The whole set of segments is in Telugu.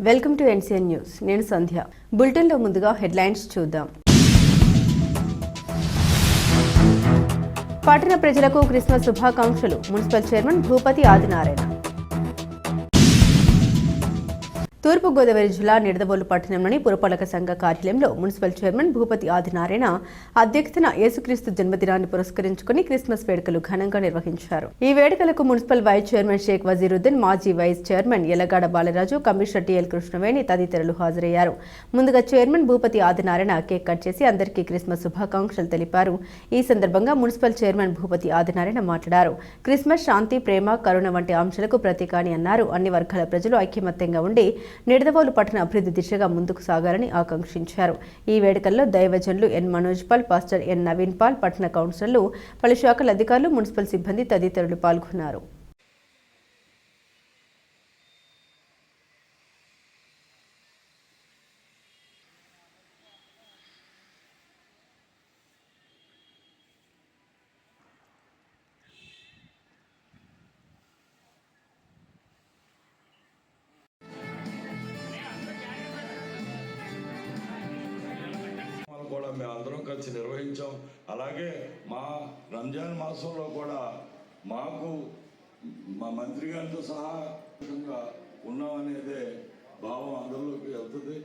Welcome to NCN news. నేను సంధ్య. బులెటిన్లో ముందుగా హెడ్లైన్స్ చూద్దాం. పట్టణ ప్రజలకు క్రిస్మస్ శుభాకాంక్షలు. Municipal chairman Bhupathi Adinarayana. తూర్పుగోదావరి జిల్లా నిడదవోలు పట్టణంలోని పురపాలక సంఘ కార్యాలయంలో మున్సిపల్ చైర్మన్ భూపతి ఆదినారాయణ అధ్యక్షతన యేసుక్రీస్తు జన్మదినాన్ని పురస్కరించుకుని క్రిస్మస్ వేడుకలు ఘనంగా నిర్వహించారు. ఈ వేడుకలకు municipal vice chairman Shaik Vazeeruddin మాజీ vice chairman Elagada Balaraju commissioner TL Krishnaveni తదితరులు హాజరయ్యారు. ముందుగా chairman Bhupathi Adinarayana cake cut చేసి అందరికీ క్రిస్మస్ శుభాకాంక్షలు తెలిపారు. ఈ సందర్భంగా మున్సిపల్ చైర్మన్ భూపతి ఆదినారాయణ మాట్లాడారు. క్రిస్మస్ శాంతి ప్రేమ కరుణ వంటి అంశాలకు ప్రతీక అని అన్నారు. అన్ని వర్గాల ప్రజలు ఐక్యమత్యంగా ఉండి నిడదవోలు పట్టణ అభివృద్ధి దిశగా ముందుకు సాగాలని ఆకాంక్షించారు. ఈ వేడుకల్లో దైవజనులు N Manoj Paul pastor N Naveen Paul పట్టణ కౌన్సిలర్లు పలు శాఖల అధికారులు మున్సిపల్ సిబ్బంది తదితరులు పాల్గొన్నారు. కలిసి నిర్వహించాం. అలాగే మా రంజాన్ మాసంలో కూడా మాకు మా మంత్రి గారితో సహా ఉన్నామనేదే భావం అందరిలోకి వెళ్తుంది.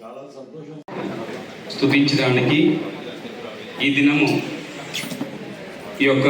చాలా సంతోషం. స్తుతించడానికి ఈ దినము ఈ యొక్క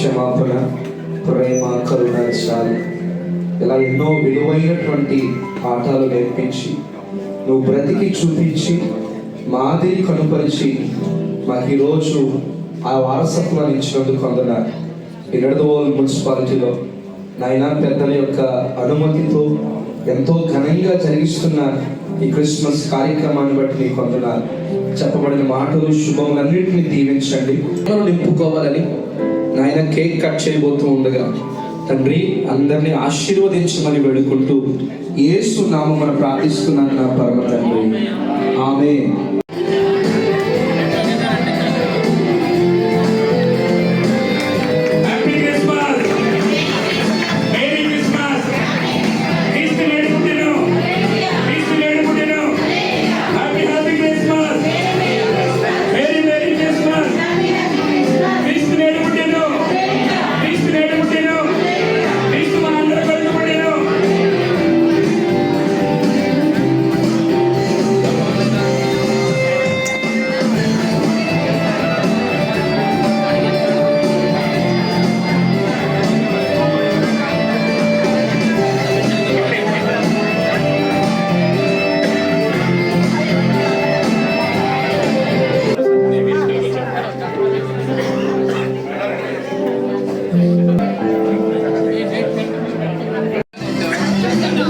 క్షమాపణ ప్రేమ కరుణాలు ఇలా ఎన్నో విలువైనటువంటి పాఠాలు నేర్పించి నువ్వు బ్రతికి చూపించి మాదిరి కనుపరిచి మాకు ఈరోజు ఆ వారసత్వాన్ని ఇచ్చినందుకు అందున ఇరడదోల్ మున్సిపాలిటీలో నాయన పెద్దల యొక్క అనుమతితో ఎంతో ఘనంగా జరిగిస్తున్న ఈ క్రిస్మస్ కార్యక్రమాన్ని బట్టి మీకు వందనాలు. చెప్పబడిన మాటలు శుభములన్నింటినీ దీవించండి. నింపుకోవాలని నాయన కేక్ కట్ చేయబోతూ ఉండగా తండ్రి అందరినీ ఆశీర్వదించమని వేడుకుంటూ ఏసు నామం మనం ప్రార్థిస్తున్నాను నా పరమ తండ్రి. ఆమె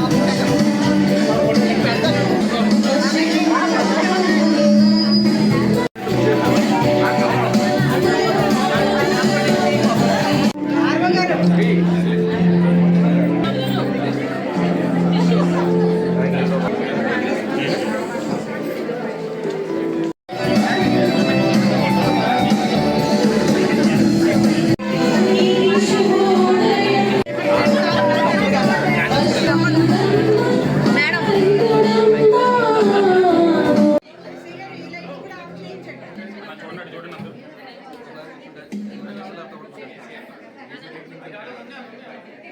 Thank you. no, no.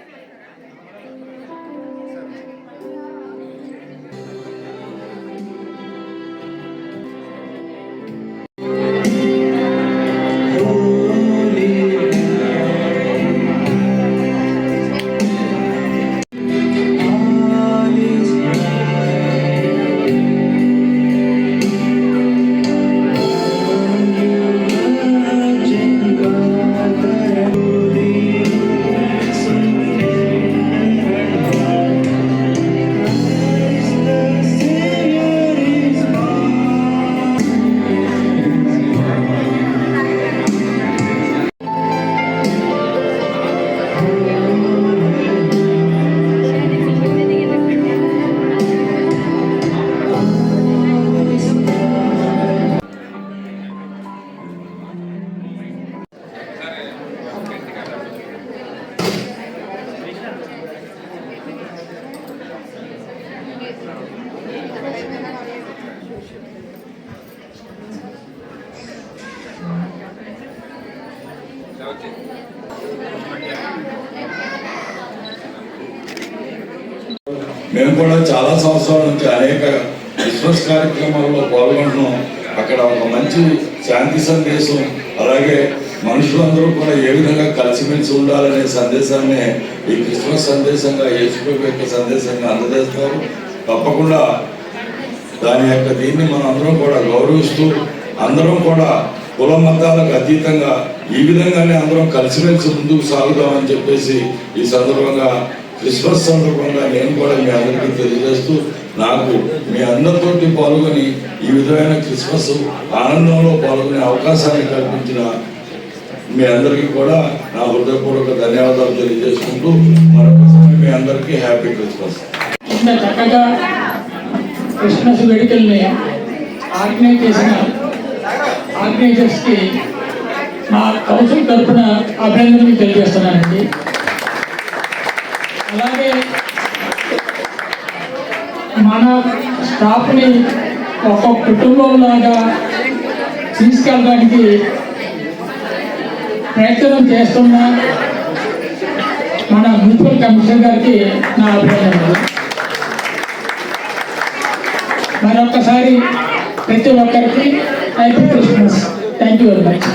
మేము కూడా చాలా సంవత్సరాల నుంచి అనేక క్రిస్మస్ కార్యక్రమాల్లో పాల్గొంటున్నాం. అక్కడ ఒక మంచి శాంతి సందేశం అలాగే మనుషులందరూ కూడా ఏ విధంగా కలిసిమెలిసి ఉండాలనే సందేశాన్ని ఈ క్రిస్మస్ సందేశంగా యేసుప్రభు యొక్క సందేశంగా అందజేస్తారు. తప్పకుండా దాని యొక్క దీన్ని మనం అందరం కూడా గౌరవిస్తూ అందరం కూడా కుల మతాలకు అతీతంగా ఈ విధంగానే అందరం కలిసిమెలిసి ముందుకు సాగుదామని చెప్పేసి ఈ సందర్భంగా క్రిస్మస్ సందర్భంగా నేను కూడా మీ అందరికీ తెలియజేస్తూ నాకు మీ అందరితోటి పాల్గొని ఈ విధమైన క్రిస్మస్ ఆనందంలో పాల్గొనే అవకాశాన్ని కల్పించిన మీ అందరికీ కూడా నా హృదయపూర్వక ధన్యవాదాలు తెలియజేసుకుంటూ మరొకసారి మీ అందరికీ హ్యాపీ క్రిస్మస్. ఇంత చక్కగా క్రిస్మస్ వేడుకల్ని ఆర్గనైజ్ చేసిన ఆర్గనైజర్స్కి మా కౌన్సిల్ తరఫున అభినందనలు తెలియజేస్తున్నానండి. అలాగే మన స్టాఫ్ని ఒక కుటుంబంలాగా తీసుకెళ్ళడానికి ప్రయత్నం చేస్తున్న మన మున్సిపల్ కమిషనర్ గారికి నా అభినందనలు. మరొకసారి ప్రతి ఒక్కరికి happy Christmas. Thank you very much.